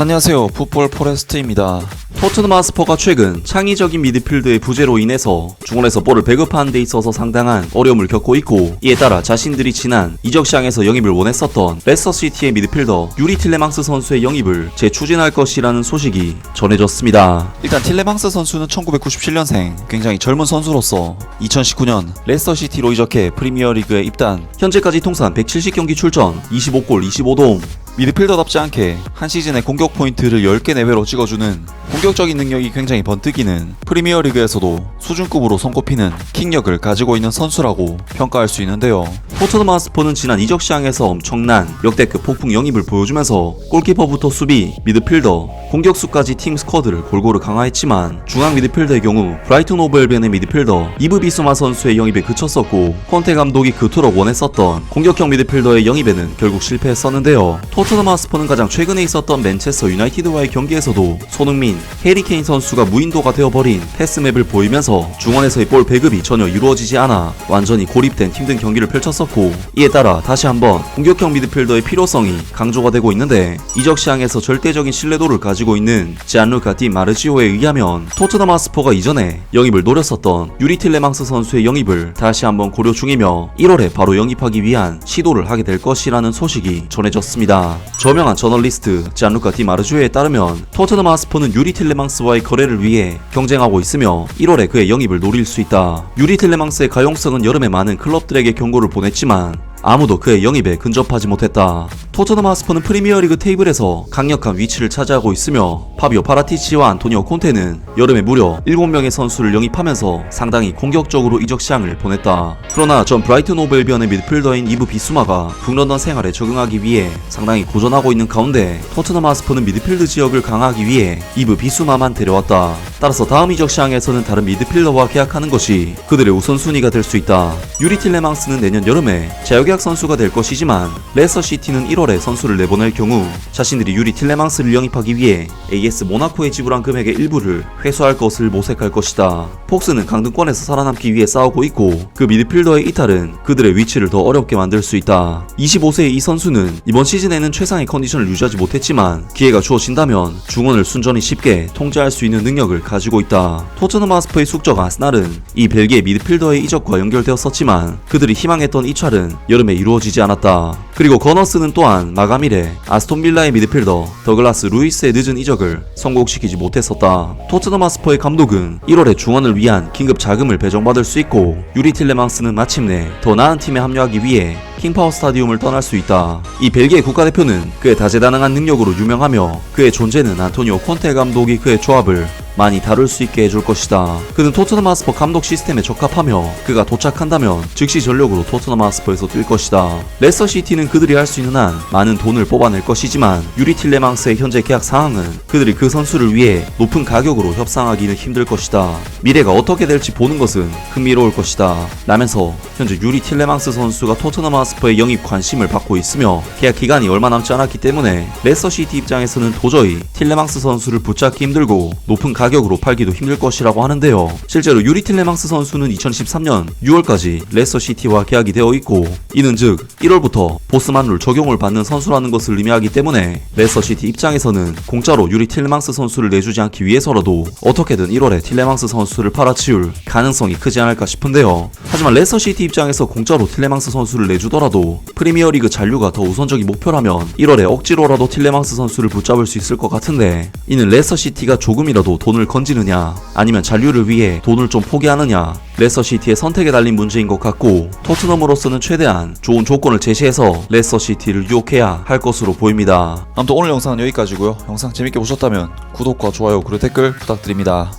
안녕하세요. 풋볼 포레스트입니다. 토트넘 하스퍼가 최근 창의적인 미드필드의 부재로 인해서 중원에서 볼을 배급하는 데 있어서 상당한 어려움을 겪고 있고 이에 따라 자신들이 지난 이적 시장에서 영입을 원했었던 레스터 시티의 미드필더 유리 틸레망스 선수의 영입을 재추진할 것이라는 소식이 전해졌습니다. 일단 틸레망스 선수는 1997년생, 굉장히 젊은 선수로서 2019년 레스터 시티로 이적해 프리미어리그에 입단. 현재까지 통산 170경기 출전, 25골 25도움, 미드필더답지 않게 한 시즌에 공격 포인트를 10개 내외로 찍어주는 공격적인 능력이 굉장히 번뜩이는 프리미어리그에서도 수준급으로 손꼽히는 킥력을 가지고 있는 선수라고 평가할 수 있는데요. 토트넘 하스퍼는 지난 이적 시장에서 엄청난 역대급 폭풍 영입을 보여주면서 골키퍼부터 수비, 미드필더, 공격수까지 팀 스쿼드를 골고루 강화했지만 중앙 미드필더의 경우 브라이튼 오브 엘벤의 미드필더 이브 비수마 선수의 영입에 그쳤었고 콘테 감독이 그토록 원했었던 공격형 미드필더의 영입에는 결국 실패했었는데요. 토 트넘 하스퍼는 가장 최근에 있었던 맨체스터 유나이티드와의 경기에서도 손흥민, 해리케인 선수가 무인도가 되어버린 패스맵을 보이면서 중원에서의 볼 배급이 전혀 이루어지지 않아 완전히 고립된 힘든 경기를 펼쳤었고 이에 따라 다시 한번 공격형 미드필더의 필요성이 강조가 되고 있는데 이적 시장에서 절대적인 신뢰도를 가지고 있는 지안루카 디 마르지오에 의하면 토트넘 하스퍼가 이전에 영입을 노렸었던 유리 틸레망스 선수의 영입을 다시 한번 고려 중이며 1월에 바로 영입하기 위한 시도를 하게 될 것이라는 소식이 전해졌습니다. 저명한 저널리스트 지안루카 디 마르지오에 따르면 토트넘 하스퍼는 유리 틸레망스와의 거래를 위해 경쟁하고 있으며 1월에 그의 영입을 노릴 수 있다. 유리 틸레망스의 가용성은 여름에 많은 클럽들에게 경고를 보냈지만 아무도 그의 영입에 근접하지 못했다. 토트넘 하스퍼는 프리미어리그 테이블에서 강력한 위치를 차지하고 있으며 파비오 파라티치와 안토니오 콘테는 여름에 무려 7명의 선수를 영입하면서 상당히 공격적으로 이적 시장을 보냈다. 그러나 전 브라이튼 오브 엘비언의 미드필더인 이브 비수마가 북런던 생활에 적응하기 위해 상당히 고전하고 있는 가운데 토트넘 하스퍼는 미드필드 지역을 강화하기 위해 이브 비수마만 데려왔다. 따라서 다음 이적 시장에서는 다른 미드필더와 계약하는 것이 그들의 우선순위가 될 수 있다. 유리 틸레망스는 내년 여름에 자유계약 선수가 될 것이지만 레서 시티는 1월 에 선수를 내보낼 경우 자신들이 유리 틸레망스를 영입하기 위해 AS 모나코에 지불한 금액의 일부를 회수할 것을 모색할 것이다. 폭스는 강등권에서 살아남기 위해 싸우고 있고 그 미드필더의 이탈은 그들의 위치를 더 어렵게 만들 수 있다. 25세의 이 선수는 이번 시즌에는 최상의 컨디션을 유지하지 못했지만 기회가 주어진다면 중원을 순전히 쉽게 통제할 수 있는 능력을 가지고 있다. 토트넘 하스퍼의 숙적 아스날은 이 벨기에 미드필더의 이적과 연결되었었지만 그들이 희망했던 이찰은 여름에 이루어지지 않았다. 그리고 거너스는 또한 마감일에 아스톤 빌라의 미드필더 더글라스 루이스의 늦은 이적을 성공시키지 못했었다. 토트넘 하스퍼의 감독은 1월에 중원을 위한 긴급 자금을 배정받을 수 있고 유리 틸레망스는 마침내 더 나은 팀에 합류하기 위해 킹파워 스타디움을 떠날 수 있다. 이 벨기에 국가대표는 그의 다재다능한 능력으로 유명하며 그의 존재는 안토니오 콘테 감독이 그의 조합을 많이 다룰 수 있게 해줄 것이다. 그는 토트넘 하스퍼 감독 시스템에 적합하며 그가 도착한다면 즉시 전력으로 토트넘 하스퍼에서 뛸 것이다. 레스터 시티는 그들이 할 수 있는 한 많은 돈을 뽑아낼 것이지만 유리 틸레망스의 현재 계약 상황은 그들이 그 선수를 위해 높은 가격으로 협상하기는 힘들 것이다. 미래가 어떻게 될지 보는 것은 흥미로울 것이다. 라면서 현재 유리 틸레망스 선수가 토트넘 하스퍼의 영입 관심을 받고 있으며 계약 기간이 얼마 남지 않았기 때문에 레스터 시티 입장에서는 도저히 틸레망스 선수를 붙잡기 힘들고 높은 가격 으로 팔기도 힘들 것이라고 하는데요. 실제로 유리 틸레망스 선수는 2013년 6월까지 레스터 시티와 계약이 되어 있고 이는 즉 1월부터 보스만 룰 적용을 받는 선수라는 것을 의미하기 때문에 레스터 시티 입장에서는 공짜로 유리 틸레망스 선수를 내주지 않기 위해서라도 어떻게든 1월에 틸레망스 선수를 팔아치울 가능성이 크지 않을까 싶은데요. 하지만 레스터 시티 입장에서 공짜로 틸레망스 선수를 내주더라도 프리미어리그 잔류가 더 우선적인 목표라면 1월에 억지로라도 틸레망스 선수를 붙잡을 수 있을 것 같은데 이는 레스터 시티가 조금이라도 돈을 건지느냐 아니면 잔류를 위해 돈을 좀 포기하느냐 레스터 시티의 선택에 달린 문제인 것 같고 토트넘으로서는 최대한 좋은 조건을 제시해서 레스터 시티를 유혹해야 할 것으로 보입니다. 아무튼 오늘 영상은 여기까지고요. 영상 재밌게 보셨다면 구독과 좋아요 그리고 댓글 부탁드립니다.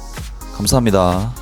감사합니다.